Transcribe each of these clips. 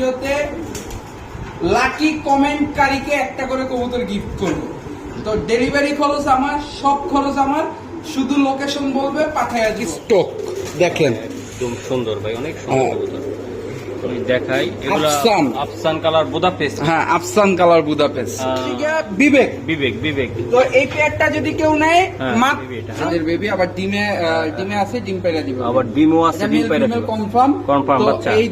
ভিডিওতে লাকি কমেন্টকারীকে একটা করে কবুতর গিফট করব। তো ডেলিভারি খরচ আমার সব খরচ আমার শুধু লোকেশন বলবে পাঠাইয়া দিব স্টক দেখেন। একদম সুন্দর ভাই অনেক সুন্দর হ্যাঁ। কবুতর। আমি দেখাই। আফসান। আফসান কালার বোদা হ্যাঁ আফসান কালার বুদাপেস্ট। বিবেক। বিবেক বিবেক। তো এই পেয়ারটা যদি কেউ নেয় হ্যাঁ, মাত্র baby এটা। আমাদের বেবি আবার ডিমে ডিমে আছে ডিম পেড়া দিব। আবার ডিমও আছে ডিম পাইরা দিবে। কনফার্ম Confirm বাচ্চা। এই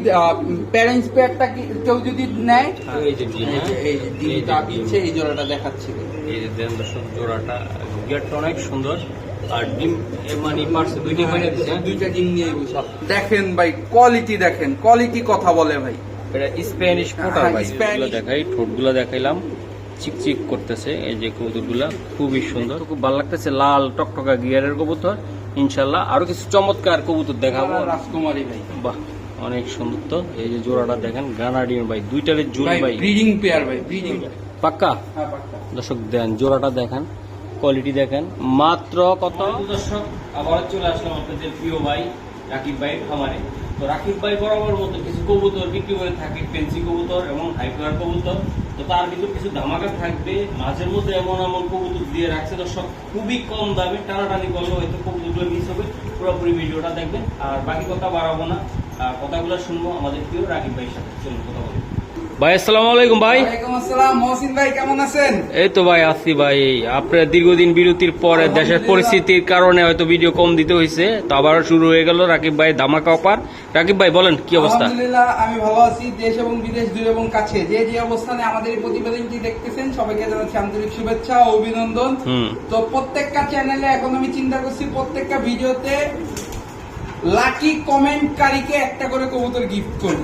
প্যারেন্টস পেয়ারটা কেউ যদি নেয় হ্যাঁ, এই যে ডিম এই যে- এই যে এই ডিমটা দিচ্ছে এই জোড়াটা দেখাচ্ছি। এই যে দেন দর্শক জোড়াটা গেটটা অনেক সুন্দর। আর ডিম মানে পার্সে দুইটা হ্যাঁ? দুইটা ডিম নিয়ে বসে দেখেন ভাই কোয়ালিটি দেখেন কোয়ালিটি কথা বলে ভাই। এটা স্প্যানিশ হ্যাঁ, ভাই। এগুলো দেখাই ঠোঁটগুলো দেখাইলাম। চিকচিক করতেছে এই যে কবুতরগুলা খুবই সুন্দর। খুব ভালো লাগতেছে লাল টকটকা গিয়ারের কবুতর। ইনশাল্লাহ আরও কিছু চমৎকার কবুতর দেখাবো। রাজকুমারী ভাই। বাহ অনেক সুন্দর তো। এই যে জোড়াটা দেখেন গানাডিয়ান ভাই দুইটারে জুল ভাই ব্রিডিং পেয়ার ভাই ব্রিডিং পাক্কা? হ্যাঁ পাক্কা। দর্শক দেন জোড়াটা দেখেন। কোয়ালিটি দেখেন। মাত্র কত? দর্শক আবার চলে আসলাম আপনাদের প্রিয় ভাই রাকিব ভাই খামারে। তো রাকিব ভাই বরাবর মতো কিছু কবুতর বিক্রি করে থাকে, পেন্সি কবুতর এবং হাইফ্লার কবুতর। তো তার ভিতর কিছু ধামাকা থাকবে। মাঝের মধ্যে এমন এমন কবুতর দিয়ে রাখছে দর্শক, খুবই কম দামে টানাটানি করলে হয়তো কবুতরগুলো মিস হবে। পুরোপুরি ভিডিওটা দেখবেন। আর বাকি কথা বাড়াবো না। কথাগুলো শুনব আমাদের প্রিয় রাকিব ভাইয়ের সাথে। চলুন, কথা বলি। ভাই আসসালামু আলাইকুম ভাই। মহসিন ভাই কেমন আছেন? এই তো ভাই আসি ভাই। আপনার দীর্ঘদিন বিরতির পরে দেশের পরিস্থিতির কারণে হয়তো ভিডিও কম দিতে হয়েছে তো আবার শুরু হয়ে গেল রাকিব ভাই ধামাকা অপার রাকিব ভাই বলেন কি অবস্থা? আলহামদুলিল্লাহ আমি ভালো আছি। দেশ এবং বিদেশ দূর এবং কাছে। যে যে অবস্থানে আমাদের এই প্রতিবেদনটি দেখতেছেন সবাইকে জানাচ্ছি আন্তরিক শুভেচ্ছা ও অভিনন্দন। তো প্রত্যেকটা চ্যানেলে এখন আমি চিন্তা করছি প্রত্যেকটা ভিডিওতে লাকি কমেন্টকারীকে একটা করে কবুতর গিফট করব।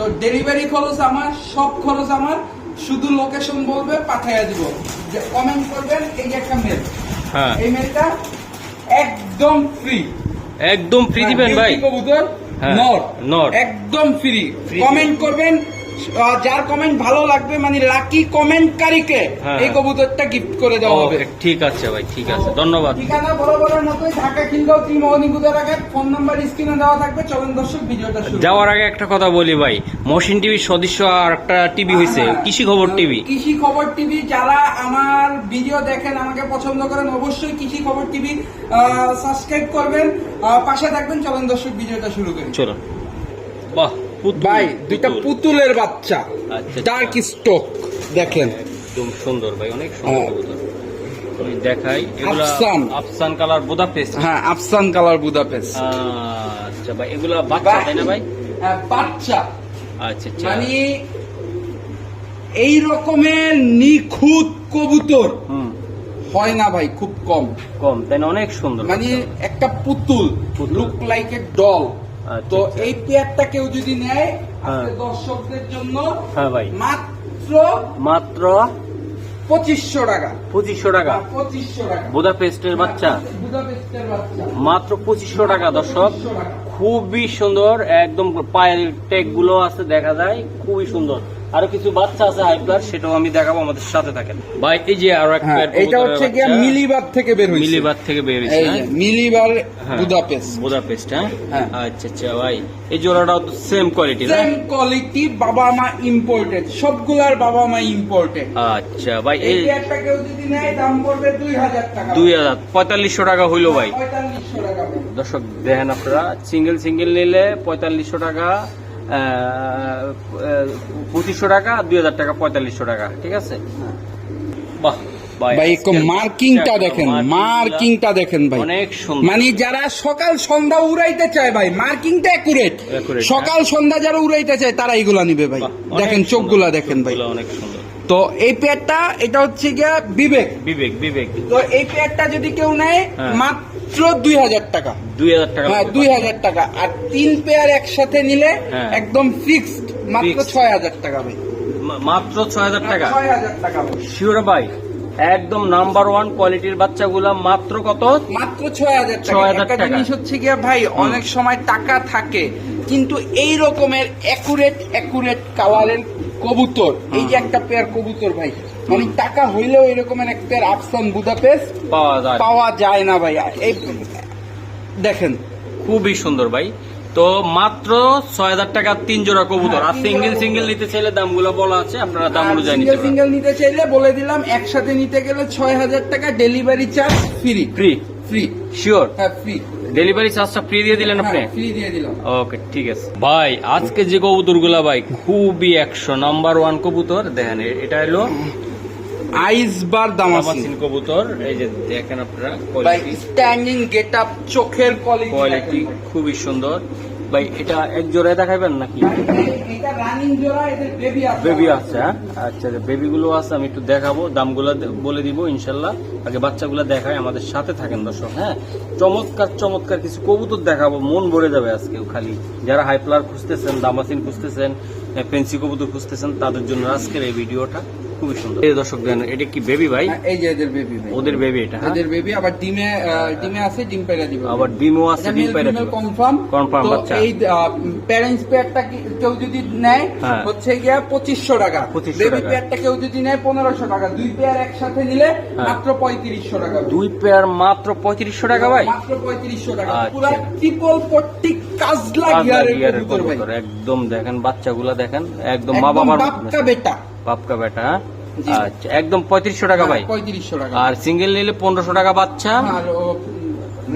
তো ডেলিভারি খরচ আমার সব খরচ আমার। শুধু লোকেশন বলবে পাঠাইয়া দিব। যে কমেন্ট করবেন এই একটা মেল হ্যাঁ। এই মেলটা একদম ফ্রি একদম ফ্রি দিবেন ভাই। কবুতর নট নর। নর। একদম ফ্রি কমেন্ট করবেন যার কমেন্ট ভালো লাগবে মানে লাকি কমেন্টকারীকে হ্যাঁ, এই। কবুতরটা গিফট করে দেওয়া হবে। ঠিক আছে ভাই ঠিক আছে ধন্যবাদ। ঠিকানা বরাবরের মতোই ঢাকা খিলগাঁও ত্রিমোহনী গুদারাঘাট ফোন নাম্বার স্ক্রিনে দেওয়া থাকবে চলেন দর্শক ভিডিওটা শুরু যাওয়ার আগে একটা কথা বলি ভাই মহসিন টিভির সদস্য আর একটা টিভি হয়েছে হ্যাঁ। কৃষি খবর টিভি। কৃষি খবর টিভি যারা আমার ভিডিও দেখেন আমাকে পছন্দ করেন অবশ্যই কৃষি খবর টিভি সাবস্ক্রাইব করবেন। পাশে থাকবেন চলেন দর্শক ভিডিওটা শুরু করি। চলো বাহ। ভাই দুইটা পুতুলের বাচ্চা। আচ্ছা, ডার্ক স্টক দেখেন। একদম সুন্দর ভাই অনেক সুন্দর হ্যাঁ। দেখাই এগুলা আফসান। আফসান কালার বোদা পেস্ট হ্যাঁ আফসান কালার বুদাপেস্ট। আচ্ছা ভাই এগুলা বাচ্চা তাই না ভাই? হ্যাঁ, বাচ্চা। আচ্ছা আচ্ছা। মানে এই রকমের নিখুঁত কবুতর হুম। হয় না ভাই খুব কম। কম তাই অনেক সুন্দর মানে একটা পুতুল। লুক লাইক এ ডল আচ্ছা, তো আচ্ছা। এই পেয়ারটা কেউ যদি নেয় হ্যাঁ। দর্শকদের জন্য হ্যাঁ ভাই। মাত্র মাত্র পঁচিশশো টাকা। পঁচিশশো টাকা। পঁচিশশো টাকা। বোদা পেস্টের বাচ্চা। বুদাপেস্টের বাচ্চা। মাত্র পঁচিশশো টাকা দর্শক। খুবই সুন্দর একদম পায়ের টেকগুলো আছে দেখা যায়। খুবই সুন্দর। আরও কিছু বাচ্চা আছে হাইপ্লার সেটাও আমি দেখাবো আমাদের সাথে থাকেন। ভাই এই যে আরও এক হ্যাঁ এটা হচ্ছে। মিলিবার থেকে বের হয়েছে। মিলিবার থেকে বের হয়েছে এই যে মিলিবার বুদাপেস্ট। বোদা হ্যাঁ? হ্যাঁ। আচ্ছা আচ্ছা ভাই এই জোড়াটাও তো সেম কোয়ালিটি না? সেম কোয়ালিটি বাবা মা ইম্পোর্টেড সবগুলার বাবা মা ইম্পোর্টেড আচ্ছা ভাই এই একটা কেউ যদি নেয় দাম পড়বে দুই হাজার টাকা। দুই হাজার পঁয়তাল্লিশশো টাকা হইল ভাই। পঁয়তাল্লিশশো টাকা। দর্শক দেখেন আপনারা সিঙ্গেল সিঙ্গেল নিলে পঁয়তাল্লিশশো টাকা পঁচিশশো টাকা দুই হাজার টাকা পঁয়তাল্লিশশো টাকা ঠিক আছে? বাহ ভাই একটু মার্কিংটা দেখেন মার্কিংটা দেখেন ভাই। অনেক মানে যারা সকাল সন্ধ্যা উড়াইতে চায় ভাই মার্কিংটা অ্যাকুরেট সকাল সন্ধ্যা যারা উড়াইতে চায় তারা এগুলা নিবে ভাই। দেখেন। চোখগুলা দেখেন ভাই। অনেক সুন্দর। তো এই পেয়ারটা এটা হচ্ছে গিয়া বিবেক। বিবেক বিবেক। তো এই পেয়ারটা যদি কেউ নেয় হ্যাঁ। মাত্র দুই হাজার টাকা। দুই হাজার টাকা হ্যাঁ দুই হাজার টাকা। আর তিন পেয়ার একসাথে নিলে হ্যাঁ। একদম ফিক্সড মাত্র ছয় হাজার টাকা ভাই মাত্র ছয় হাজার টাকা। ছয় হাজার টাকা শিওর ভাই একদম নাম্বার ওয়ান কোয়ালিটির বাচ্চাগুলা মাত্র কত? মাত্র ছয় হাজার 6,000 একটা টাকা। জিনিস হচ্ছে গিয়া ভাই অনেক সময় টাকা থাকে কিন্তু এই রকমের অ্যাকুরেট অ্যাকুরেট কালারের কবুতর। এই যে একটা পেয়ার কবুতর ভাই মানে টাকা হইলেও এরকমের এক পেয়ার আফসান বুদাপেস্ট পাওয়া যায়। পাওয়া যায় না ভাই। এই দেখেন। খুবই সুন্দর ভাই। তো মাত্র ছয় হাজার টাকা তিন জোড়া কবুতর। আর হ্যাঁ, সিঙ্গেল সিঙ্গেল নিতে চাইলে দামগুলো বলা আছে আপনারা দাম অনুযায়ী সিঙ্গেল সিঙ্গেল নিতে চাইলে বলে দিলাম একসাথে নিতে গেলে ছয় হাজার টাকা delivery charge free free free sure হ্যাঁ ফ্রি ডেলিভারি চার্জটা ফ্রি দিয়ে দিলেন আপনি? ফ্রি দিয়ে দিলাম। ওকে ঠিক আছে। ভাই আজকে যে কবুতরগুলা ভাই খুবই একশো নাম্বার ওয়ান কবুতর দেখেন এটা হলো দামাসিন কবুতর। এই যে দেখেন আপনারা কোয়ালিটি স্ট্যান্ডিং চোখের কোয়ালিটি খুবই সুন্দর। ভাই এটা এক জোড়ায় দেখাবেন নাকি? বেবি আছে। হ্যাঁ? আচ্ছা বেবি গুলো আছে আমি একটু দেখাবো। দামগুলো বলে দিব ইনশাল্লাহ। আগে বাচ্চাগুলো দেখায় আমাদের সাথে থাকেন দর্শক হ্যাঁ? চমৎকার চমৎকার কিছু কবুতর দেখাবো মন ভরে যাবে আজকে খালি। যারা হাইপ্লার খুঁজতেছেন দামাসিন খুঁজতেছেন ফেন্সি কবুতর খুঁজতেছেন তাদের জন্য আজকের এই ভিডিওটা। খুবই সুন্দর। এই দর্শক দেন এটা কি বেবি ভাই? হ্যাঁ, এই যে এদের বেবি ভাই ওদের বেবি এটা হ্যাঁ? এদের বেবি আবার ডিমে ডিমে আছে ডিম পেড়া দিবে। আবার ডিমও আছে ডিম দিবে। কনফার্ম তো বাচ্চা। এই প্যারেন্টস পেয়ারটা কেউ যদি নেয় হ্যাঁ। হচ্ছে গিয়া পঁচিশশো টাকা। বেবি। পেয়ারটা কেউ যদি নেয় পনেরোশো টাকা। দুই পেয়ার একসাথে নিলে। মাত্র পঁয়ত্রিশশো টাকা। দুই পেয়ার মাত্র পঁয়ত্রিশশো টাকা ভাই? মাত্র পঁয়ত্রিশশো টাকা। পুরা ট্রিপল পট্টি কাজলা গিয়ারের ভাই। একদম দেখেন বাচ্চাগুলা দেখেন একদম মা বাবার বাপকা বেটা। বাপকা বেটা। হ্যাঁ? আচ্ছা একদম পঁয়ত্রিশশো টাকা ভাই। পঁয়ত্রিশশো টাকা। আর সিঙ্গেল নিলে পনেরোশো টাকা বাচ্চা। আর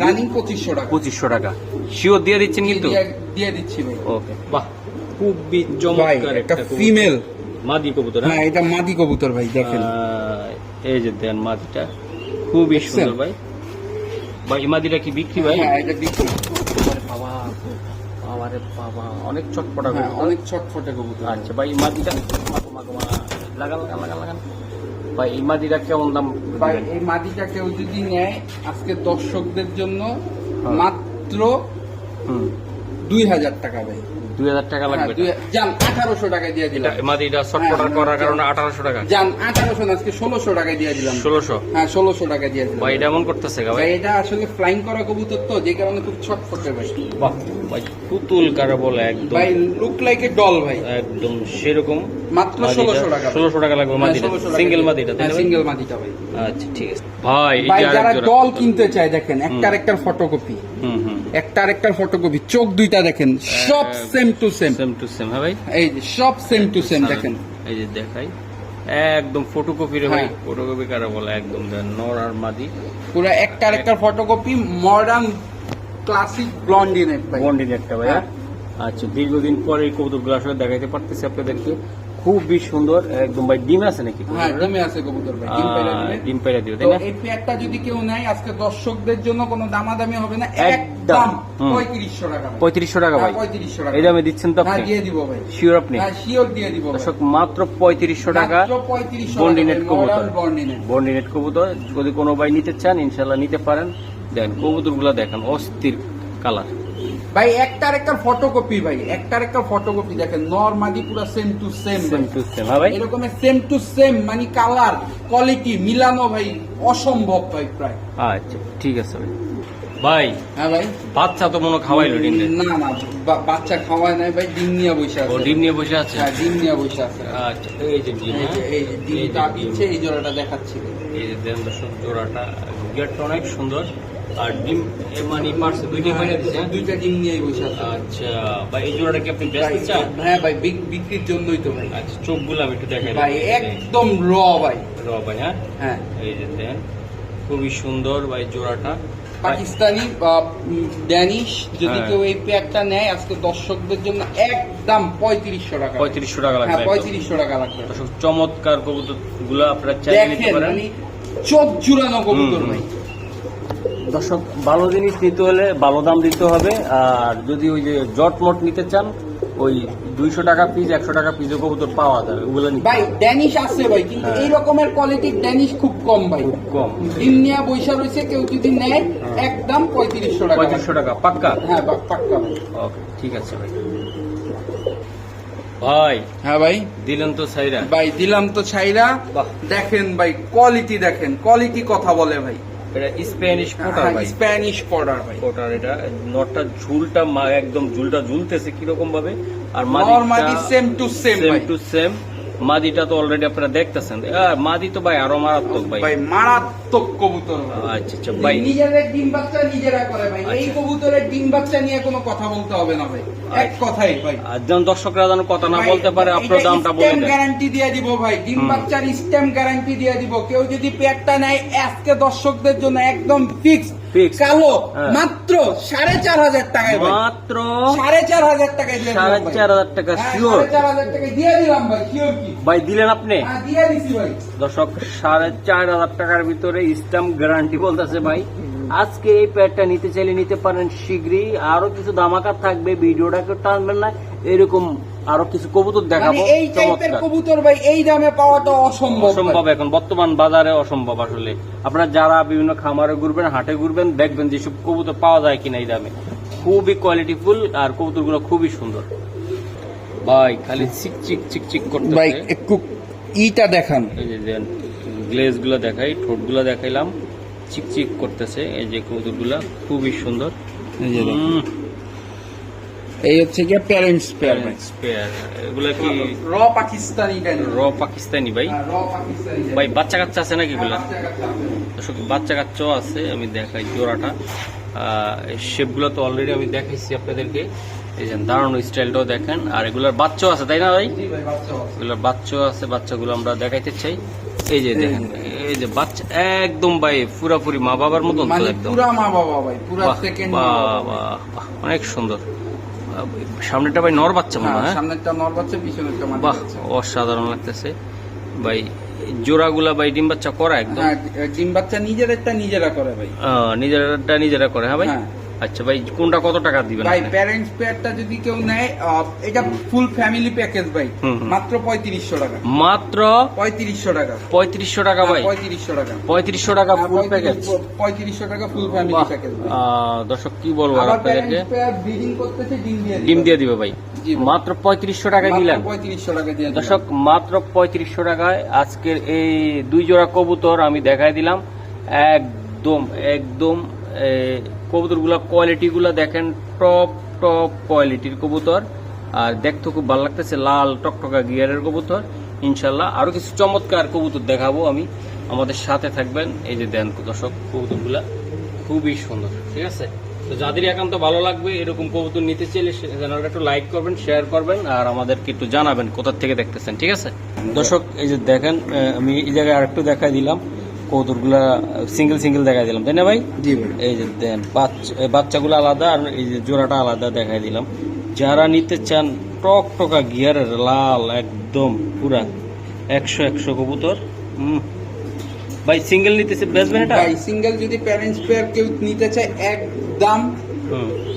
রানিং পঁচিশশো টাকা। পঁচিশশো টাকা। শিওর দিয়ে দিচ্ছেন কিন্তু? দিয়ে- দিয়ে দিচ্ছি ভাই। ওকে বাহ খুবই ভাই চমৎকার একটা ফিমেল মাদি কবুতর হ্যাঁ? হ্যাঁ এটা মাদি কবুতর ভাই দেখেন। এই যে দেন মাদিটা। খুবই দেখছেন? সুন্দর ভাই। ভাই এই মাদিটা কি বিক্রি ভাই? হ্যাঁ এটা বিক্রি। বাবা বাবা অনেক চটপটা হ্যাঁ অনেক ছটফটে কবুতর। আচ্ছা ভাই মাদিটা। লাগান লাগান লাগান লাগান ভাই এই মাদিটা কেমন দাম? ভাই এই মাদিটা কেউ যদি নেয় আজকে দর্শকদের জন্য হ্যাঁ। মাত্র হুম। দুই হাজার টাকা ভাই। দুই হাজার টাকা হ্যাঁ, লাগবে যান আঠারোশো টাকায় দিয়ে দিলাম। মাদিটা হ্যাঁ, করার হ্যাঁ। কারণে আঠারোশো টাকা। যান আঠারোশো আজকে ষোলোশো টাকায় দিয়ে দিলাম। ষোলোশো? হ্যাঁ ষোলোশো টাকা দিয়ে দিলাম। ভাই এটা এমন করতেছে ভাই। ভাই এটা আসলে ফ্লাইং করা কবুতর তো যে কারণে খুব ছটফটে ভাই। বাহ। ভাই পুতুল কারা বলে একদম। ভাই লুক লাইক এ ডল ভাই। একদম সেরকম। মাত্র ষোলোশো টাকা। ষোলোশো টাকা লাগবে মাদিটা। সিঙ্গেল মাদিটা তাই সিঙ্গেল মাদিটা ভাই। আচ্ছা ঠিক আছে। ভাই এই ভাই যারা ডল কিনতে চায় দেখেন একটার একটার ফটোকপি হুম হুম। একটার একটার ফটোকপি চোখ দুইটা দেখেন সব same to same same to same হ্যাঁ ভাই? এই যে সব সেম টু সেম দেখেন। এই যে দেখাই। একদম ফটোকপি রে ভাই। হ্যাঁ। ফটোকপি কারা বলে? একদম নর আর মাদি। পুরো একটার একটার ফটোকপি মডার্ন ক্লাসিক বন্ডিন একটা ভাই। হ্যাঁ? আচ্ছা দীর্ঘদিন পরে এই কবুতরগুলো আসলে দেখাইতে পারতেছি আপনাদেরকে। খুবই সুন্দর একদম ভাই ডিম আছে নাকি হ্যাঁ ডিমে আছে কবুতর ভাই ডিম পেড়ে পেড়া দিও তাই না? এই পেয়ারটা যদি কেউ নেয় আজকে দর্শকদের জন্য কোনো দামাদামি হবে না একদম। একদম হুম। পঁয়ত্রিশশো টাকা ভাই। পঁয়ত্রিশশো টাকা ভাই। হ্যাঁ, পঁয়ত্রিশশো টাকা। এই দামে দিচ্ছেন তো হ্যাঁ আপনি দিয়ে দিব ভাই। শিওর আপনি? হ্যাঁ শিওর দিয়ে দিব দর্শক মাত্র পঁয়ত্রিশশো টাকা মাত্র 3500 বন্ডিনেট টাকা, কবুতর। বন্ডিনেট। বন্ডিনেট কবুতর। যদি কোনো ভাই নিতে চান ইনশাল্লাহ নিতে পারেন। দেখেন কবুতরগুলা দেখেন অস্থির কালার। ভাই একটার একটা ফটোকপি ভাই একটার একটা ফটোকপি দেখেন নরমালি পুরো same to same same to same ভাই? এরকমের সেম টু সেম মানে কালার কোয়ালিটি মিলানো ভাই অসম্ভব ভাই প্রায়। আচ্ছা ঠিক আছে ভাই। ভাই হ্যাঁ ভাই। বাচ্চা তো মনে খাওয়াইলো ডিম না না বাচ্চা খাওয়ায় নাই ভাই ডিম নিয়ে বসে ও আছে ডিম নিয়ে বসে আছে? হ্যাঁ ডিম নিয়ে বসে আছে। আচ্ছা এই যে ডিম এই যে হ্যাঁ? ডিমটা ডিম। দিচ্ছে এই জোড়াটা দেখাচ্ছি। এই যে দেন দর্শক জোড়াটা গিয়ারটা অনেক সুন্দর। আর ডিম মানে পার্সে দুইটা বাইরে দিচ্ছে হ্যাঁ? দুইটা ডিম নিয়েই বসে আছে। আচ্ছা ভাই এই জোড়াটা কি আপনি ভাই, চান? হ্যাঁ ভাই বিক্রির জন্যই তো ভাই। আচ্ছা চোখগুলো আমি একটু দেখাই ভাই একদম র ভাই। র ভাই হ্যাঁ? হ্যাঁ। এই যে দেন খুবই সুন্দর ভাই জোড়াটা। পাকিস্তানি বা ড্যানিশ যদি হ্যাঁ। কেউ এই প্যাকটা নেয় আজকে দর্শকদের জন্য একদম পঁয়ত্রিশশো টাকা। পঁয়ত্রিশশো টাকা লাগবে হ্যাঁ পঁয়ত্রিশশো টাকা লাগবে। চমৎকার কবুতরগুলো আপনারা দেখেন মানে চোখ জুড়ানো কবুতর ভাই। দর্শক ভালো জিনিস নিতে হলে ভালো দাম দিতে হবে আর যদি ওই যে জট জটমট নিতে চান ওই দুইশো টাকা পিস একশো টাকা পিসে কবুতর পাওয়া যাবে ওগুলো ভাই ড্যানিশ আছে ভাই কিন্তু হ্যাঁ। এই রকমের কোয়ালিটির ড্যানিশ খুব কম ভাই। খুব কম। নিয়ে বৈশা রয়েছে কেউ যদি নেয় একদম পঁয়ত্রিশশো টাকা। পঁয়ত্রিশশো টাকা পাক্কা? হ্যাঁ পাক্কা ওকে ঠিক আছে ভাই। ভাই হ্যাঁ ভাই। দিলেন তো সাইরা ভাই দিলাম তো ছাইরা। দেখেন ভাই কোয়ালিটি দেখেন কোয়ালিটি কথা বলে ভাই। এটা স্প্যানিশ পোটার ভাই। স্প্যানিশ পর্ডার ভাই। পোটার এটা। নটটা ঝুলটা মা- একদম ঝুলটা ঝুলতেছে কীরকম ভাবে। আর মাদি same to same same to same মাদিটা তো অলরেডি আপনারা দেখতেছেন। মাদি তো ভাই আরও মারাত্মক ভাই। ভাই মারাত্মক কবুতর ভাই। আচ্ছা আচ্ছা ভাই ডিম বাচ্চা নিজেরা করে ভাই। এই আচ্ছা। কবুতরের ডিম বাচ্চা নিয়ে কোনো কথা বলতে হবে না ভাই। এক কথাই ভাই। যেন দর্শকরা যেন কথা না বলতে পারে আপনার দামটা বলে গ্যারান্টি দিয়ে দিব ভাই। ডিম বাচ্চার স্ট্যাম্প গ্যারান্টি দিয়ে দিব। কেউ যদি পেয়ারটা নেয় আজকে দর্শকদের জন্য একদম ফিক্স কালো। হ্যাঁ। মাত্র সাড়ে চার হাজার টাকায় মাত্র সাড়ে চার হাজার টাকায় সাড়ে চার হাজার টাকা হ্যাঁ, শিওর সাড়ে চার হাজার টাকায় দিয়ে দিলাম ভাই শিওর কি? ভাই দিলেন আপনি? হ্যাঁ দিয়ে দিছি ভাই। দর্শক সাড়ে চার হাজার টাকার ভিতরে স্ট্যাম্প গ্যারান্টি বলতেছে ভাই। আজকে এই প্যাডটা নিতে চাইলে নিতে পারেন শীঘ্রই। আরও কিছু দামাকার থাকবে ভিডিওটাকে টানবেন না। এরকম আরও কিছু কবুতর দেখাবো। মানে এই টাইপের কবুতর ভাই এই দামে পাওয়াটা অসম্ভব অসম্ভব এখন। বর্তমান বাজারে অসম্ভব আসলে। আপনারা যারা বিভিন্ন খামারে ঘুরবেন হাটে ঘুরবেন দেখবেন যেসব কবুতর পাওয়া যায় কিনা এই দামে। খুবই কোয়ালিটিফুল আর কবুতরগুলো খুবই সুন্দর। ভাই খালি চিক চিক চিক চিক করতে ভাই একটু ইটা দেখান। এই যে দেন গ্লেজগুলো দেখাই ঠোঁটগুলো দেখাইলাম। চিক চিক করতেছে এই যে কবুতরগুলা খুবই সুন্দর। এই। হচ্ছে গিয়ে প্যারেন্টস পেয়ার ভাই। এগুলা কি র পাকিস্তানি র পাকিস্তানি ভাই। র পাকিস্তানি গান। ভাই বাচ্চা কাচ্চা আছে নাকি এগুলা? বাচ্চা কাচ্চাও আছে আমি দেখাই জোড়াটা। শেপগুলো তো অলরেডি আমি দেখাইছি আপনাদেরকে। এই যে দাঁড়ানো স্টাইলটাও দেখেন। আর এগুলার বাচ্চাও আছে তাই না ভাই? জি ভাই বাচ্চা আছে। এগুলোর বাচ্চাও আছে বাচ্চাগুলো আমরা দেখাইতে চাই। এই যে দেখেন এই যে বাচ্চা একদম ভাই পুরাপুরি মা বাবার মতন তো মানে একদম। পুরা মা বাবা ভাই পুরা সেকেন্ড বাহ, অনেক সুন্দর। সামনেটা ভাই নর বাচ্চা মনে হয় হ্যাঁ? সামনেরটা নর বাচ্চা পিছনেরটা মাদি বাহ অসাধারণ লাগতেছে। ভাই জোড়াগুলা ভাই ডিম বাচ্চা করা একদম? হ্যাঁ ডিম বাচ্চা নিজেরটা নিজেরা করে ভাই। আহ, নিজেরটা নিজেরা করে হ্যাঁ ভাই? হ্যাঁ। আচ্ছা ভাই কোনটা কত টাকা দিবেন ভাই প্যারেন্টস পেয়ারটা যদি কেউ নেয় এটা ফুল ফ্যামিলি প্যাকেজ ভাই। মাত্র পঁয়ত্রিশশো টাকা। মাত্র পঁয়ত্রিশশো টাকা। পঁয়ত্রিশশো টাকা ভাই? পঁয়ত্রিশশো টাকা। পঁয়ত্রিশশো টাকা ফুল প্যাকেজ পঁয়ত্রিশশো টাকা ফুল ফ্যামিলি প্যাকেজ দর্শক কি বলব আপনাদেরকে? ব্রিডিং করতেছে ডিম দিয়ে ডিম দিয়ে দিবে ভাই। মাত্র পঁয়ত্রিশশো টাকা দিলেন। পঁয়ত্রিশশো টাকা দিয়ে দর্শক মাত্র পঁয়ত্রিশশো টাকায় আজকের এই দুই জোড়া কবুতর আমি দেখাই দিলাম। একদম একদম কবুতরগুলো কোয়ালিটিগুলো দেখেন টপ টপ কোয়ালিটির কবুতর। আর দেখতে খুব ভালো লাগতেছে, লাল টকটকা গিয়ারের কবুতর। ইনশাল্লাহ আরও কিছু চমৎকার কবুতর দেখাবো আমি। আমাদের সাথে থাকবেন, এই যে দেন দর্শক, কবুতরগুলা খুবই সুন্দর, ঠিক আছে? তো যাদের একান্ত ভালো লাগবে, এরকম কবুতর নিতে চাইলে চ্যানেলটা একটু লাইক করবেন শেয়ার করবেন, আর আমাদেরকে একটু জানাবেন কোথা থেকে দেখতেছেন, ঠিক আছে? দর্শক, এই যে দেখেন আমি এই জায়গায় আরেকটু দেখাই দিলাম। কবুতরগুলা সিঙ্গেল সিঙ্গেল দেখাই দিলাম তাই না ভাই? জি ভাই। এই যে দেন বাচ্চাগুলো আলাদা আর এই যে জোড়াটা আলাদা দেখাই দিলাম। যারা নিতে চান টক টকা গিয়ারের লাল একদম পুরা একশো একশো কবুতর হুম ভাই সিঙ্গেল নিতেছে বেচবেন এটা? ভাই সিঙ্গেল যদি প্যারেন্টস পেয়ার কেউ নিতে চায় একদম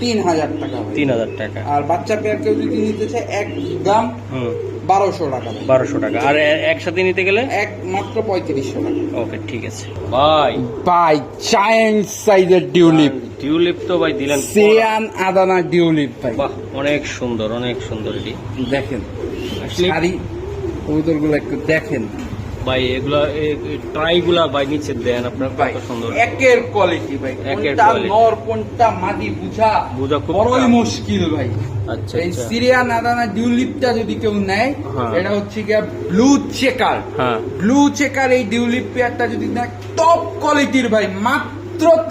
তিন হাজার টাকা তিন হাজার টাকা। আর বাচ্চা পেয়ার কেউ যদি নিতে চায় বারোশো টাকা বারোশো টাকা। আর একসাথে নিতে গেলে? এক মাত্র পঁয়ত্রিশশো টাকা। ওকে ঠিক আছে। ভাই ভাই জায়েন্ট সাইজের টিউলিপ। তো ভাই দিলেন সিয়ান আদানা ভাই। বাহ অনেক সুন্দর অনেক সুন্দর এটি। দেখেন শাড়ি একটু দেখেন। ভাই এগুলা ভাই নিচে দেন আপনার কত সুন্দর। একের কোয়ালিটি ভাই কোনটা নর কোনটা মাদি বুঝা বুঝা খুব বড়ই মুশকিল ভাই। আচ্ছা এই সিরিয়া নাদানা ডিউলিপটা যদি কেউ নেয় হ্যাঁ। এটা হচ্ছে গিয়া ব্লু চেকার হ্যাঁ। ব্লু চেকার এই ডিউলিপ পেয়ারটা যদি নেয় টপ কোয়ালিটির ভাই মাত্র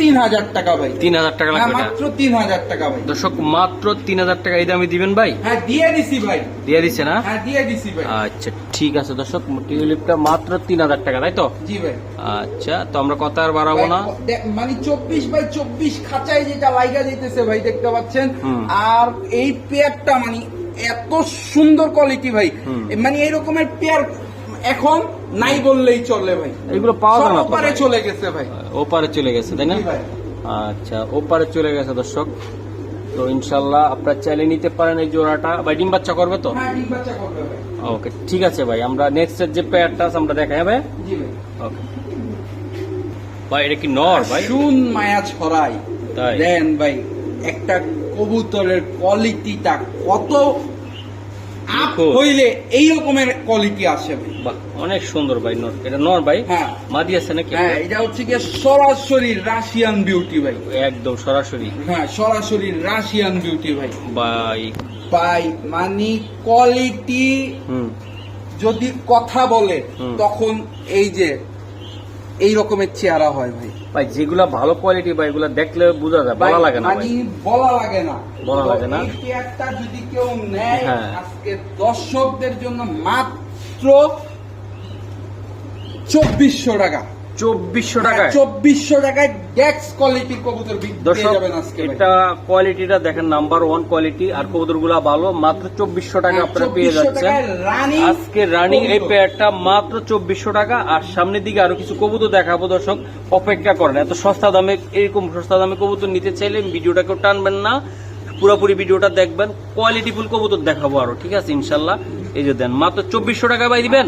তিন হাজার টাকা ভাই। তিন হাজার টাকা হ্যাঁ লাগবে মাত্র তিন হাজার টাকা ভাই। দর্শক মাত্র তিন হাজার টাকা এই দামে দিবেন ভাই? হ্যাঁ দিয়ে দিছি ভাই। দিয়ে দিচ্ছে না? হ্যাঁ দিয়ে দিছি ভাই। আচ্ছা ঠিক আছে দর্শক টিউলিপটা মাত্র তিন হাজার টাকা তাই তো? জি ভাই। আচ্ছা তো আমরা কথা আর বাড়াবো না। মানে চব্বিশ বাই চব্বিশ খাঁচায় যেটা লাইগা যেতেছে ভাই দেখতে পাচ্ছেন? আর এই পেয়ারটা মানে এত সুন্দর কোয়ালিটি ভাই। মানে এই রকমের পেয়ার এখন নাই বললেই চলে ভাই। এগুলো পাওয়া যায় না ওপারে চলে গেছে ভাই। ওপারে চলে গেছে তাই না? আচ্ছা ওপারে চলে গেছে দর্শক। তো ইনশাল্লাহ আপনার চাইলে নিতে পারেন এই জোড়াটা। ভাই ডিম বাচ্চা করবে তো? হ্যাঁ ওকে ঠিক আছে ভাই। আমরা নেক্সট যে পেয়ারটা আছে আমরা দেখাই হবে জি ভাই। ওকে। ভাই এটা কি নর ভাই? শুন মায়া ছড়াই। তাই। দেন ভাই একটা কবুতরের কোয়ালিটিটা কত আপ হইলে এই রকমের কোয়ালিটি আসে ভাই। অনেক সুন্দর ভাই নর এটা নর ভাই? হ্যাঁ। মাদি আছে নাকি হ্যাঁ এটা হচ্ছে কি সরাসরি রাশিয়ান বিউটি ভাই। একদম সরাসরি। হ্যাঁ সরাসরি রাশিয়ান বিউটি ভাই। ভাই ভাই মানে কোয়ালিটি যদি কথা বলে তখন এই যে এই রকমের চেহারা হয় ভাই ভাই যেগুলা ভালো কোয়ালিটি ভাই এগুলা দেখলে বোঝা যায় বলা লাগে না মানে ভাই বলা লাগে না বলা লাগে না। এই একটা যদি কেউ নেয় হ্যাঁ। আজকে দর্শকদের জন্য মাত্র চব্বিশশো টাকা চব্বিশশো টাকায় চব্বিশশো টাকায় ডেক্স কোয়ালিটির কবুতর দর্শক। এটা কোয়ালিটিটা দেখেন নাম্বার ওয়ান কোয়ালিটি আর কবুতরগুলা ভালো মাত্র চব্বিশশো টাকা হ্যাঁ, আপনারা পেয়ে 2400 যাচ্ছেন আজকে রানিং এই। পেয়ারটা মাত্র চব্বিশশো টাকা আর সামনের দিকে আরও কিছু কবুতর দেখাবো দর্শক অপেক্ষা করেন এত সস্তা দামে এরকম সস্তা দামে কবুতর নিতে চাইলে ভিডিওটা কেউ টানবেন না পুরোপুরি ভিডিওটা দেখবেন কোয়ালিটি ফুল কবুতর দেখাবো আরও ঠিক আছে ইনশাল্লাহ। এই যে দেন মাত্র চব্বিশশো টাকা ভাই দিবেন?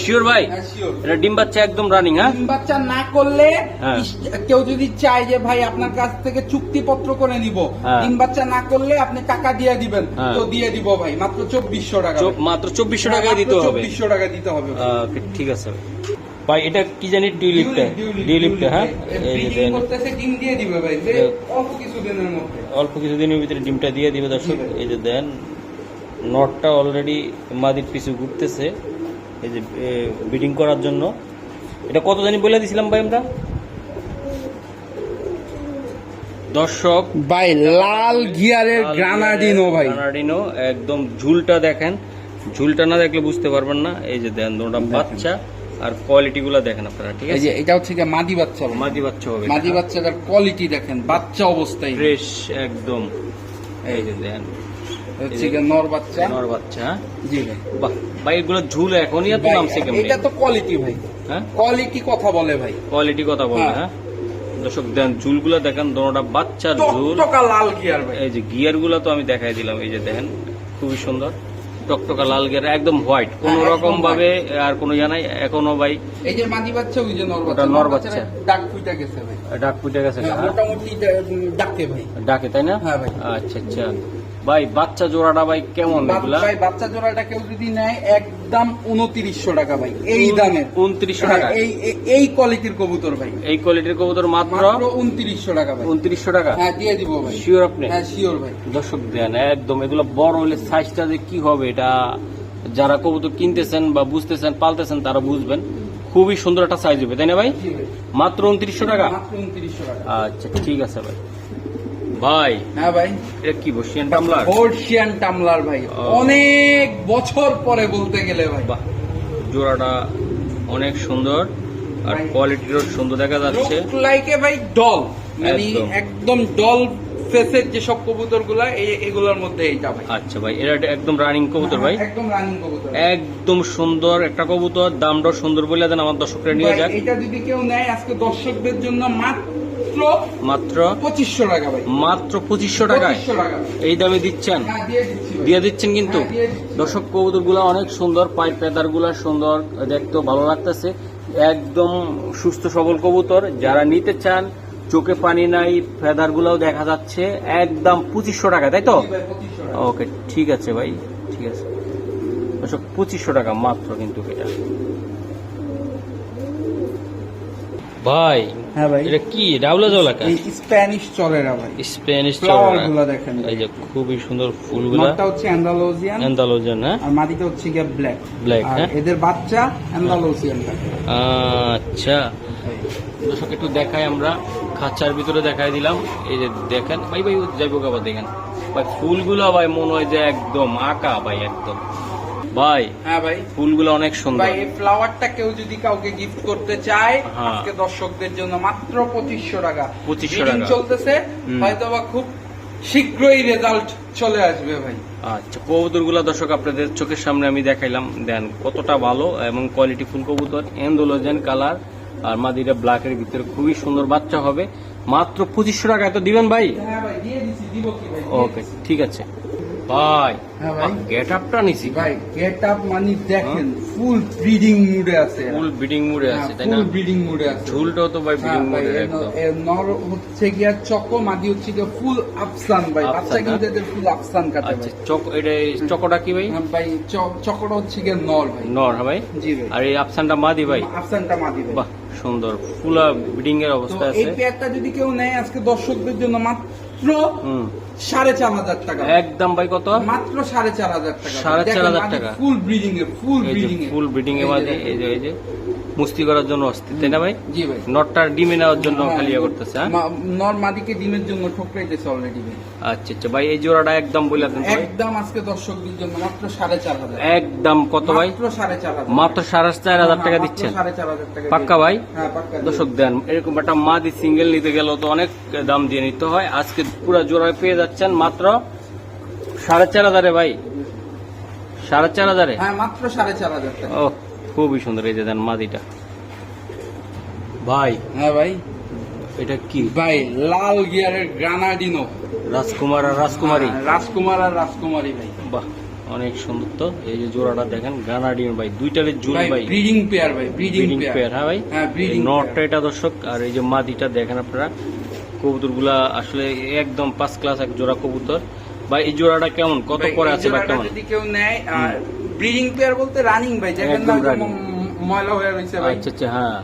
শিওর ভাই? হ্যাঁ, এটা ডিম বাচ্চা একদম রানিং হ্যাঁ? ডিম বাচ্চা না করলে হ্যাঁ। কেউ যদি চায় যে ভাই আপনার কাছ থেকে চুক্তিপত্র করে নিব হ্যাঁ। ডিম বাচ্চা না করলে আপনি টাকা দিয়ে দিবেন। তো দিয়ে দিব ভাই মাত্র চব্বিশশো টাকা মাত্র চব্বিশশো টাকায় দিতে হবে। চব্বিশশো টাকা দিতে হবে ঠিক আছে ভাই এটা কি জানি টিউলিপটা Tulip, টিউলিপটা হ্যাঁ? এই যে breeding দেন। করতেছে, ডিম দিয়ে দিবে ভাই যে অল্প কিছু দিনের মধ্যে। অল্প কিছুদিনের ভিতরে ডিমটা দিয়ে দিবে দর্শক। এই যে দেন নটটা অলরেডি মাদির পিছু ঘুরতেছে। এই যে বিডিং করার জন্য। এটা কত জানি বলে দিছিলাম ভাই আমরা? দর্শক। ভাই লাল গিয়ারের গ্রানাডিনো ভাই। গ্রানাডিনো একদম ঝুলটা দেখেন। ঝুলটা না দেখলে বুঝতে পারবেন না। এই যে দেন দুটা বাচ্চা। আর কোয়ালিটি গুলা দেখেন আপনারা ঠিক আছে? এটা হচ্ছে গিয়ে মাদি বাচ্চা ভাই। মাদি বাচ্চা হবে। মাদি বাচ্চাটার কোয়ালিটি দেখেন বাচ্চা অবস্থায়। ফ্রেশ একদম। এই যে হচ্ছে নর বাচ্চা। নর বাচ্চা? জি ভাই। বাহ ভাই এগুলো ঝুল এখনই এত নামছে কেমন? এটা তো কোয়ালিটি ভাই। হ্যাঁ? কোয়ালিটি কথা বলে ভাই। কোয়ালিটি কথা বলবে হ্যাঁ। হ্যাঁ? দর্শক দেন ঝুলগুলো দেখেন দোনোটা বাচ্চার ঝুল। লাল গিয়ার ভাই। এই যে গিয়ারগুলো তো আমি দেখাই দিলাম এই যে দেখেন খুবই সুন্দর। টকটকা লাল গেরা একদম হোয়াইট কোন হ্যাঁ, রকম ভাবে আর কোনো ইয়া নাই এখনও ভাই। এই যে মাদি বাচ্চা ওই যে নর বাচ্চা নর বাচ্চা। ডাক ফুটা গেছে ভাই। ডাক ফুটা গেছে। হ্যাঁ? মোটামুটি ডাকে ভাই। ডাকে তাই না? হ্যাঁ ভাই। আচ্ছা আচ্ছা। ভাই বাচ্চা জোড়াটা ভাই কেমন ভাই বাচ্চা জোড়াটা কেউ যদি নেয় একদম উনত্রিশশো টাকা ভাই এই দামের। উনত্রিশশো হ্যাঁ, টাকা? এই এই- কোয়ালিটির কবুতর ভাই। এই কোয়ালিটির কবুতর মাত্র? উনত্রিশশো টাকা ভাই। উনত্রিশশো টাকা? হ্যাঁ দিয়ে দিব ভাই। শিওর আপনি? হ্যাঁ শিওর ভাই। দর্শক দেন একদম এগুলো বড় হলে সাইজটা যে কি হবে এটা যারা কবুতর কিনতেছেন বা বুঝতেছেন পালতেছেন তারা বুঝবেন। খুবই সুন্দর একটা সাইজ হবে তাই না ভাই। মাত্র উনত্রিশশো টাকা? মাত্র উনত্রিশশো টাকা। আচ্ছা ঠিক আছে ভাই। ভাই। হ্যাঁ ভাই। এটা কি বসিয়ান টামলার? ফোর্সিয়ান টামলার ভাই। অনেক বছর পরে বলতে গেলে ভাই। জোড়াটা অনেক সুন্দর আর। কোয়ালিটিও সুন্দর দেখা যাচ্ছে। লাইকে ভাই ডল মানে একদম। ডল ফেসের যেসব কবুতরগুলা এগুলোর মধ্যে এইটা ভাই। আচ্ছা ভাই এটা একদম রানিং কবুতর ভাই। একদম রানিং কবুতর। একদম সুন্দর একটা কবুতর দামটা সুন্দর বলে দেন আমার দর্শকরা নিয়ে যাক। এটা যদি কেউ নেয় আজকে দর্শকদের জন্য মাত্র মাত্র পঁচিশশো টাকা ভাই। মাত্র পঁচিশশো টাকায়। এই দামে দিচ্ছেন? হ্যাঁ দিয়ে দিচ্ছেন কিন্তু? হ্যাঁ, দর্শক কবুতরগুলা অনেক সুন্দর পাইপ পেদারগুলা সুন্দর দেখতেও ভালো লাগতেছে। একদম সুস্থ সবল কবুতর। যারা নিতে চান চোখে পানি নাই ফেদার গুলাও দেখা যাচ্ছে। একদম পঁচিশশো টাকা তাই তো? জি ভাই, 2500 টাকা। ওকে ঠিক আছে ভাই ঠিক আছে। দর্শক পঁচিশশো টাকা মাত্র কিন্তু এটা। ভাই হ্যাঁ ভাই। এটা কি? ডাউলা এই স্প্যানিশ চলেরা ভাই। স্প্যানিশগুলো দেখেন এই যে খুবই সুন্দর ফুলগুলা। নটটা হচ্ছে অ্যান্ডালোজিয়ান অ্যান্ডালোজিয়ান হ্যাঁ। আর মাটিটা হচ্ছে গিয়ে ব্ল্যাক। আর হ্যাঁ? এদের বাচ্চা অ্যান্ডালোজিয়ান আচ্ছা। দর্শক একটু দেখাই আমরা। খাঁচার ভিতরে দেখাই দিলাম। এই যে দেখেন ভাই ভাই যাইব আবার দেখেন। ভাই ফুলগুলো ভাই মনে হয় যে একদম আঁকা ভাই একদম। ভাই হ্যাঁ ভাই। ফুলগুলো অনেক সুন্দর। ভাই এই ফ্লাওয়ারটা কেউ যদি কাউকে গিফট করতে চায় হ্যাঁ। আজকে দর্শকদের জন্য মাত্র পঁচিশশো টাকা। 2500 Bidding টাকা। চলতেছে হয়তো বা খুব শীঘ্রই রেজাল্ট চলে আসবে ভাই। আচ্ছা কবুতরগুলো দর্শক আপনাদের চোখের সামনে আমি দেখাইলাম। দেন কতটা ভালো এবং কোয়ালিটি ফুল কবুতর এন্ডোলোজেন কালার আর মাদিরা ব্ল্যাকের ভিতরে খুবই সুন্দর বাচ্চা হবে। মাত্র পঁচিশশো টাকা তো দিবেন ভাই? হ্যাঁ ওকে ঠিক আছে। ভাই হ্যাঁ ভাই। গেট আপটা নিছি। ভাই গেট আপ মানে দেখেন ফুল ব্রিডিং মুডে আছে। ফুল বিডিং মুডে আছে তাই না? ফুল ব্রিডিং মুডে আছে। ঝুলটাও তো ভাই বিডিং হ্যাঁ মুডে একদম। নর হচ্ছে গিয়া চকো মাদি হচ্ছে গিয়া ফুল আফসান ভাই। বাচ্চা কিন্তু হ্যাঁ? এদের ফুল আফসান কাটে আচ্ছা ভাই। চক এটা চকটা কি ভাই? হ্যাঁ ভাই চকোটা হচ্ছে গিয়া নর ভাই। নর হ্যাঁ ভাই? জি ভাই। আর এই আফসানটা মাদি ভাই? আফসানটা মাদি ভাই। বাহ সুন্দর। ফুলা বিডিং এর অবস্থা এই আছে। যদি কেউ নেয় আজকে দর্শকদের জন্য মাত্র মাত্র সাড়ে চার হাজার টাকা। একদম ভাই কত? মাত্র সাড়ে চার হাজার টাকা। সাড়ে চার হাজার টাকা। ফুল ব্রিডিং এ ফুল ব্রিডিং এ। ফুল ব্রিডিং এর মাঝে এই যে এই যে। মুস্তি করার জন্য অস্থির তাই না ভাই? জি ভাই। নটটার ডিমে নেওয়ার জন্য খালি ইয়ে করতেছে হ্যাঁ? নর মাদিকে ডিমের জন্য ঠোকরাইতেছে অলরেডি ভাই। আচ্ছা আচ্ছা। ভাই এই জোড়াটা একদম বলে দেন তো একদম আজকে দর্শকদের জন্য মাত্র সাড়ে চার হাজার। একদম কত ভাই? মাত্র সাড়ে চার হাজার। মাত্র সাড়ে চার হাজার টাকা হ্যাঁ, দিচ্ছেন। সাড়ে চার হাজার টাকা পাক্কা ভাই? হ্যাঁ দর্শক দেন এরকম একটা মাদি সিঙ্গেল নিতে গেল তো অনেক দাম দিয়ে নিতে হয়। আজকে পুরো জোড়ায় পেয়ে যাচ্ছেন মাত্র সাড়ে চার হাজারে ভাই। সাড়ে চার হাজারে? হ্যাঁ মাত্র সাড়ে চার হাজার টাকা। ও খুবই সুন্দর এই যে দেন মাদিটা। ভাই হ্যাঁ ভাই। এটা কি? ভাই লাল গিয়ারের গ্রানাডিনো রাজকুমার আর রাজকুমারী? হ্যাঁ, রাজকুমার আর রাজকুমারী ভাই। বাহ অনেক সুন্দর তো। এই যে জোড়াটা দেখেন গানাডিন ভাই দুইটারে জুল ভাই ব্রিডিং পেয়ার ভাই ব্রিডিং পেয়ার হ্যাঁ ভাই? হ্যাঁ নটটা এটা দর্শক আর এই যে মাদিটা দেখেন আপনারা কবুতরগুলা আসলে একদম পাঁচ ক্লাস এক জোড়া কবুতর। ভাই এই জোড়াটা কেমন? কত পরে আছে বা কেমন? যদি কেউ নেয় ব্রিডিং পেয়ার বলতে রানিং ভাই। ম- ময়লা হয়ে রয়েছে ভাই। আচ্ছা আচ্ছা হ্যাঁ।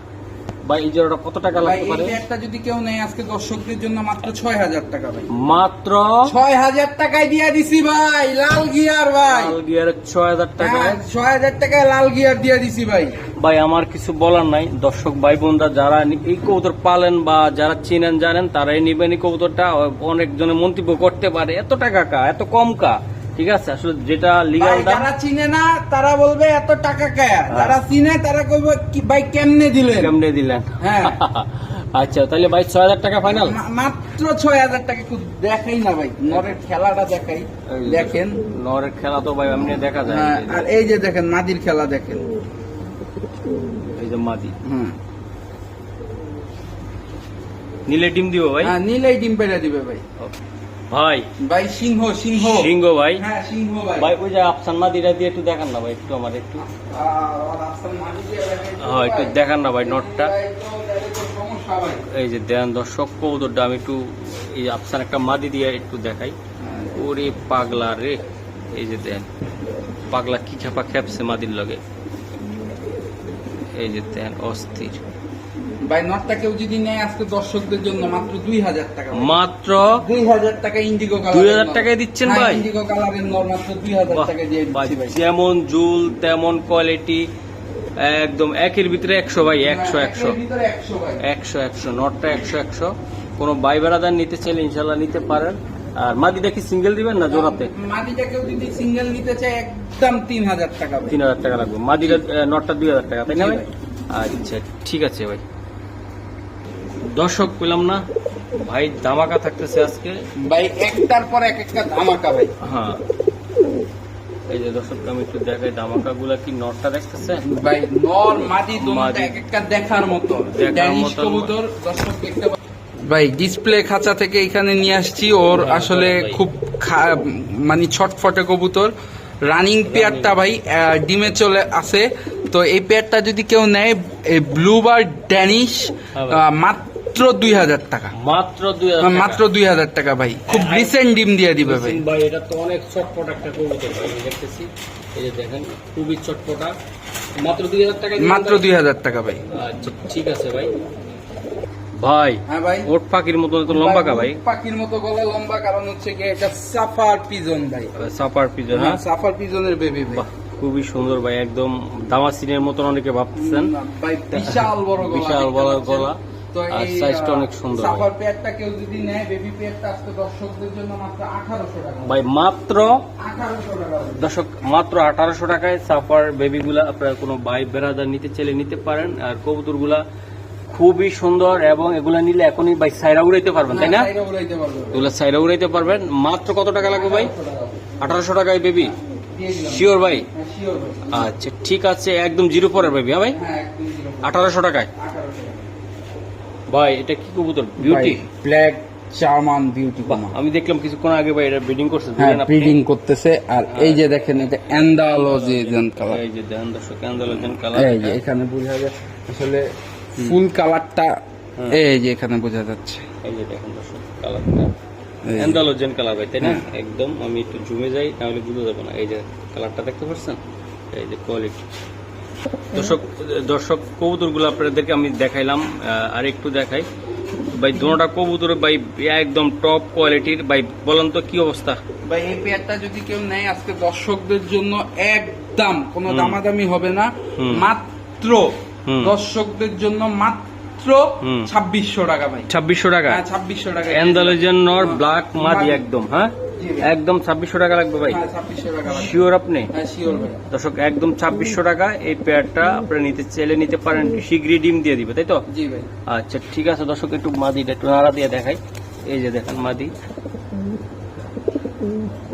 এই জোড়াটা কত টাকা লাগতে পারে? পেয়ারটা যদি কেউ নেয় আজকে দর্শকদের জন্য মাত্র ছয় হাজার টাকা ভাই। মাত্র? ছয় হাজার টাকায় দিয়ে দিছি ভাই লাল গিয়ার ভাই। লাল ছয় হাজার টাকা। হ্যাঁ, ছয় হাজার টাকায় লাল গিয়ার দিয়ে দিছি ভাই। ভাই আমার কিছু বলার নাই। দর্শক ভাই বোনরা যারা এই কবুতর পালেন বা যারা চিনেন জানেন তারাই নিবেন এই কবুতরটা। অনেকজনে মন্তব্য করতে পারে এত টাকা কা? এত কম কা? ঠিক আছে? আসলে যেটা লিগাল যারা চিনে না তারা বলবে এত টাকা কায়া যারা চিনে তারা কইবে কি ভাই কেমনে দিলেন? কেমনে দিলেন? হ্যাঁ। আচ্ছা তাহলে ভাই ছয় হাজার টাকা ফাইনাল মাত্র ছয় হাজার টাকা দেখাই না ভাই নরের খেলাটা দেখাই। দেখেন। নরের খেলা তো ভাই এমনি দেখা যায়। হ্যাঁ, আর এই যে দেখেন মাদির খেলা দেখেন। এই যে মাদি। হুম। নীলে ডিম দিব ভাই? হ্যাঁ নিলেই ডিম পেড়ে দিবে ভাই। ভাই। ভাই সিংহ সিংহ। সিংহ ভাই। হ্যাঁ সিংহ ভাই। ভাই ওই যে আফসান মাদিটা দিয়ে একটু দেখান না ভাই একটু আমার একটু। হ্যাঁ একটু দেখান না ভাই নটটা। এই যে দেন দর্শক কৌদরটা আমি একটু এই আফসান একটা মাদি দিয়ে একটু দেখাই। হ্যাঁ, ওরে পাগলা রে। এই যে দেন পাগলা কি খেপা খেপছে মাদির লগে। এই যে দেন অস্থির। ভাই নটটা কেউ যদি নেয় আজকে দর্শকদের জন্য মাত্র দুই হাজার টাকা। মাত্র দুই হাজার টাকা ইন্ডিগো কালার 2000 টাকায় দিচ্ছেন ভাই? ইন্ডিগো কালারের নর মাত্র দুই হাজার টাকা দিয়ে দিচ্ছি ভাই। যেমন জুল তেমন কোয়ালিটি একদম একের ভিতরে একশো ভাই একশো হ্যাঁ, একশো একশো একশো নটটা একশো একশো। কোনো বাই বেড়াদার নিতে চাইলে ইনশাল্লাহ নিতে পারেন। আর মাদিটা কি সিঙ্গেল দিবেন না জোড়াতে? মাটিটা কেউ যদি সিঙ্গেল নিতে চায় একদম তিন হাজার টাকা তিন হাজার টাকা লাগবে। মাদিটা নটটা দুই হাজার টাকা তাই না ভাই। আচ্ছা ঠিক আছে ভাই। দর্শক পেলাম না। ভাই ধামাকা থাকতেছে আজকে। ভাই একটার পর এক একটা ধামাকা ভাই। হ্যাঁ। এই যে দর্শক আমি একটু দেখাই ধামাকা গুলা কি নটটা দেখতেছে? ভাই নর মাদি এক একটা দেখার মতো। দেখার কবুতর দর্শক দেখতে ভাই ডিসপ্লে খাঁচা থেকে এখানে নিয়ে আসছি। ওর হ্যাঁ, আসলে খুব খা- মানে ছটফটে কবুতর। রানিং পেয়ারটা ভাই আহ, ডিমে চলে আছে। তো এই পেয়ারটা যদি কেউ নেয় ব্লু ব্লুবার ড্যানিশ। আহ, মাত্র দুই হাজার টাকা। মাত্র দুই হাজার মাত্র দুই হাজার টাকা ভাই। খুব হ্যাঁ, রিসেন্ট ডিম দিয়ে দিবে ভাই। ভাই এটা তো অনেক চটপট একটা কবুতর ভাই দেখতেছি। এই যে দেখেন খুবই চটপটা। মাত্র দুই হাজার টাকা মাত্র দুই হাজার টাকা ভাই। আচ্ছা ঠিক আছে ভাই। ভাই হ্যাঁ ভাই। ওট পাখির মতো তো লম্বা কা ভাই? পাখির মতো গলা লম্বা কারণ হচ্ছে কি এটা সাফার পিজন ভাই। সাপার পিজন হ্যাঁ? হ্যাঁ সাফার পিজনের বেবি ভাই। বাহ খুবই সুন্দর ভাই একদম দামাসিনের মতন অনেকে ভাবতেছেন। ভাই বিশাল বড় গলা বিশাল বড় গলা। তো আর এই সাইজটা অনেক সুন্দর ভাই। সাফার পেয়ারটা কেউ যদি নেয় বেবি পেয়ারটা আজকে দর্শকদের জন্য মাত্র আঠারোশো টাকা ভাই মাত্র আঠারোশো টাকা দর্শক মাত্র আঠারোশো টাকায় সাফার বেবিগুলা আপনারা কোনো বেড়াদার নিতে চাইলে নিতে পারেন আর কবুতরগুলা খুবই সুন্দর এবং এগুলা নিলে এখনই ভাই সাইরা উড়াইতে পারবেন তাই না। এগুলা সাইরা উড়াইতে পারবেন মাত্র কত টাকা লাগবে ভাই 1800। আঠারোশো টাকায় বেবি শিওর ভাই হ্যাঁ, ভাই। আচ্ছা ঠিক আছে একদম জিরো পরের বেবি হ্যাঁ ভাই হ্যাঁ। আঠারোশো টাকায় 1800 টাকা। ভাই এটা কি কবুতর? বিউটি black চারমান বিউটি আমি দেখলাম কিছুক্ষণ আগে ভাই এটা ব্রিডিং করছে হ্যাঁ ব্রিডিং করতেছে আর এই যে দেখেন এটা অ্যান্ডালজি কালার এই যে দর্শক আন্দোলন কালার এই যে এখানে বোঝা যায় আসলে ফুল কালারটা এই যে এখানে বোঝা যাচ্ছে। এই যে দেখেন দর্শক কালারটা এই অ্যান্ডালোজেন কালার ভাই তাই না? হ্যাঁ। একদম আমি একটু জুমে যাই তাহলে বুঝতে যাব না। এই যে কালারটা দেখতে পাচ্ছেন? এই যে কোয়ালিটি দর্শক দর্শক কবুতরগুলো আপনাদেরকে আমি দেখাইলাম আর একটু দেখাই ভাই দুটা কবুতর ভাই একদম টপ কোয়ালিটির ভাই বলেন তো কি অবস্থা ভাই এই পেয়ারটা যদি কেউ নেয় আজকে দর্শকদের জন্য একদম কোনো। দামাদামি হবে না। মাত্র দর্শকদের জন্য মাত্র ছাব্বিশশো টাকা ভাই ছাব্বিশশো টাকা হ্যাঁ ছাব্বিশশো টাকা অ্যান্ডালোজেন নর। ব্ল্যাক মাদি। একদম হ্যাঁ। একদম ছাব্বিশশো টাকা লাগবে ভাই। হ্যাঁ শিওর আপনি? হ্যাঁ দর্শক একদম ছাব্বিশশো টাকা এই পেয়ারটা আপনারা নিতে চাইলে নিতে পারেন। শীঘ্রই ডিম দিয়ে দিবে তাই তো? আচ্ছা ঠিক আছে দর্শক একটু মাদিটা একটু নাড়া দিয়ে দেখাই। এই যে দেখেন মাদি।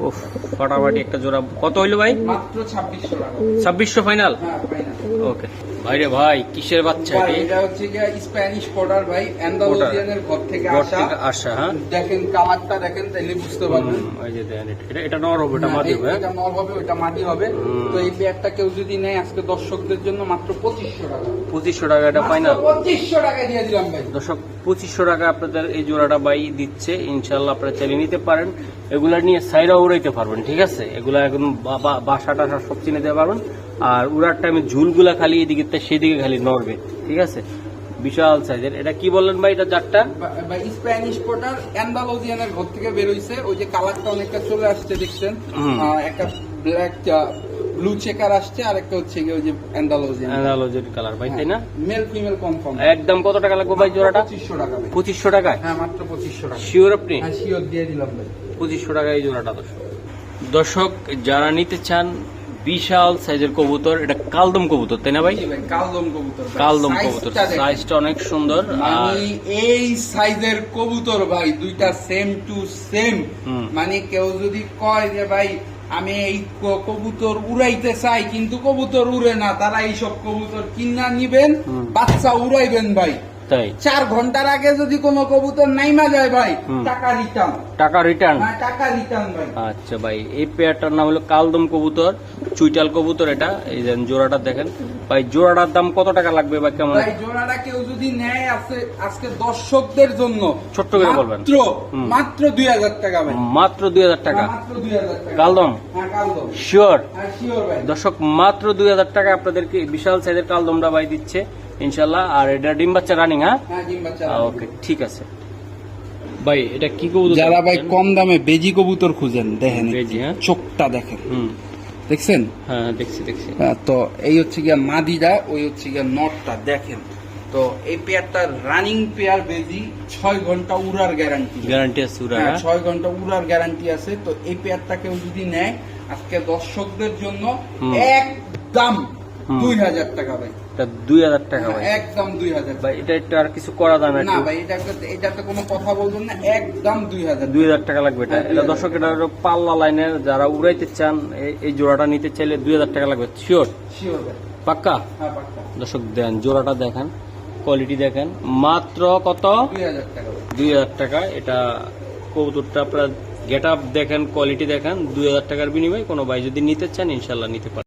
ও ফাটাফাটি একটা জোড়া। কত হইল ভাই? মাত্র ছাব্বিশশো টাকা। ছাব্বিশশো ফাইনাল হ্যাঁ ওকে ভাইরে ভাই কিসের বাচ্চা এটা? হচ্ছে গিয়ে স্প্যানিশ পটার ভাই। অ্যান্ডালোজিয়ানের ঘর থেকে আসা। আসা হ্যাঁ? দেখেন কালারটা দেখেন তাইলে বুঝতে পারবেন। হুম, যে দেখেন এটা- এটা নর হবে এটা হ্যাঁ, হবে হ্যাঁ? এটা নর হবে মাটি হবে। তো এই পেয়ারটা কেউ যদি নেয় আজকে দর্শকদের জন্য মাত্র পঁচিশশো টাকা। পঁচিশশো টাকা এটা ফাইনাল পঁচিশশো টাকা দিয়ে দিলাম ভাই। দর্শক পঁচিশশো টাকা আপনাদের এই জোড়াটা বাই দিচ্ছে। ইনশাল্লাহ আপনারা চালিয়ে নিতে পারেন। এগুলা নিয়ে সাইরা উড়াইতে পারবেন ঠিক আছে? এগুলা বা- বাসা টাসা সব চিনে দিতে পারবেন। আর উড়ার টাইমে ঝুলগুলা খালি এদিকে সেদিকে খালি নড়বে ঠিক আছে? বিশাল সাইজের। এটা কি বললেন ভাই? এটা বা স্প্যানিশ পটার অ্যান্ডালোজিয়ানের ঘর থেকে বেরোইছে ওই যে কালারটা অনেকটা চলে আসছে দেখছেন? একটা ব্ল্যাক ব্লু চেকার আসছে আর একটা হচ্ছে গিয়ে ওই যে অ্যান্ডালোজিয়ান কালার ভাই তাই না? মেল ফিমেল কনফার্ম একদম কত টাকা লাগবে ভাই জোড়াটা? পঁচিশশো টাকা ভাই। পঁচিশশো টাকায়? হ্যাঁ মাত্র পঁচিশশো টাকা। শিওর আপনি? হ্যাঁ শিওর দিয়ে দিলাম ভাই। পঁচিশশো টাকা এই জোড়াটা দর্শক। দর্শক যারা নিতে চান বিশাল সাইজের কবুতর এটা কালদম কবুতর তাই না ভাই? ভাই কালদম কবুতর কালদম কবুতর সাইজটা অনেক সুন্দর মানে এই সাইজের কবুতর ভাই দুইটা সেম টু সেম। মানে কেউ যদি কয় যে ভাই আমি এই কবুতর উড়াইতে চাই কিন্তু কবুতর উড়ে না। তারা এইসব কবুতর কিনা নিবেন বাচ্চা উড়াইবেন ভাই। তাই। চার ঘণ্টার আগে যদি কোনো কবুতর নাইমা যায় ভাই টাকা রিটার্ন টাকা রিটার্ন টাকা রিটার্ন ভাই। আচ্ছা ভাই এই পেয়ারটার নাম হলো কালদম কবুতর চুইটাল কবুতর এটা। এই যে জোড়াটা দেখেন। ভাই জোড়াটার দাম কত টাকা লাগবে বা কেমন? ভাই জোড়াটা কেউ যদি নেয় আছে আজকে দর্শকদের জন্য ছোট্ট করে বলবেন। মাত্র মাত্র দুই হাজার টাকা ভাই। মাত্র দুই হাজার টাকা? মাত্র দুই হাজার টাকা। কালদম? হ্যাঁ কালদম। শিওর হ্যাঁ শিওর ভাই। দর্শক মাত্র দুই হাজার টাকা আপনাদেরকে বিশাল সাইজের কালদমটা ভাই দিচ্ছে। ইনশাল্লাহ আর এটা ডিম বাচ্চা রানিং হ্যাঁ? হ্যাঁ বাচ্চা ওকে ঠিক আছে। ভাই এটা কি কবুতর যারা ভাই কম দামে বেজি কবুতর খুঁজেন দেখেন বেজি, হ্যাঁ? চোখটা দেখেন। হুম। দেখছেন? হ্যাঁ দেখছি দেখছি। হ্যাঁ, তো এই হচ্ছে গিয়া মাদিটা ওই হচ্ছে গিয়া নটটা দেখেন। তো এই পেয়ারটা রানিং পেয়ার বেজি ছয় ঘণ্টা উড়ার গ্যারান্টি গ্যারান্টি আছে উড়া হ্যাঁ হ্যাঁ? ছয় ঘণ্টা উড়ার গ্যারান্টি আছে। তো এই পেয়ারটা কেউ যদি নেয় আজকে দর্শকদের জন্য। একদম দুই হাজার টাকা ভাই। এটা দুই হাজার টাকা ভাই। একদম দুই হাজার। ভাই এটা একটু আর কিছু করা যাবে না না ভাই এটাতে এটাতে কোনো কথা বলবেন না একদম দুই হাজার। দুই হাজার টাকা লাগবে এটা। হ্যাঁ, এটা 2000 দর্শক এটা পাল্লা লাইনের যারা উড়াইতে চান এই- জোড়াটা নিতে চাইলে দুই হাজার টাকা লাগবে। শিওর শিওর পাক্কা? হ্যাঁ দর্শক দেন জোড়াটা দেখেন কোয়ালিটি দেখেন। মাত্র কত? দুই হাজার টাকা এটা কবুতরটা আপনার গেট আপ দেখেন কোয়ালিটি দেখেন। দুই হাজার টাকার বিনিময়ে কোনো ভাই যদি নিতে চান ইনশাল্লাহ নিতে পারেন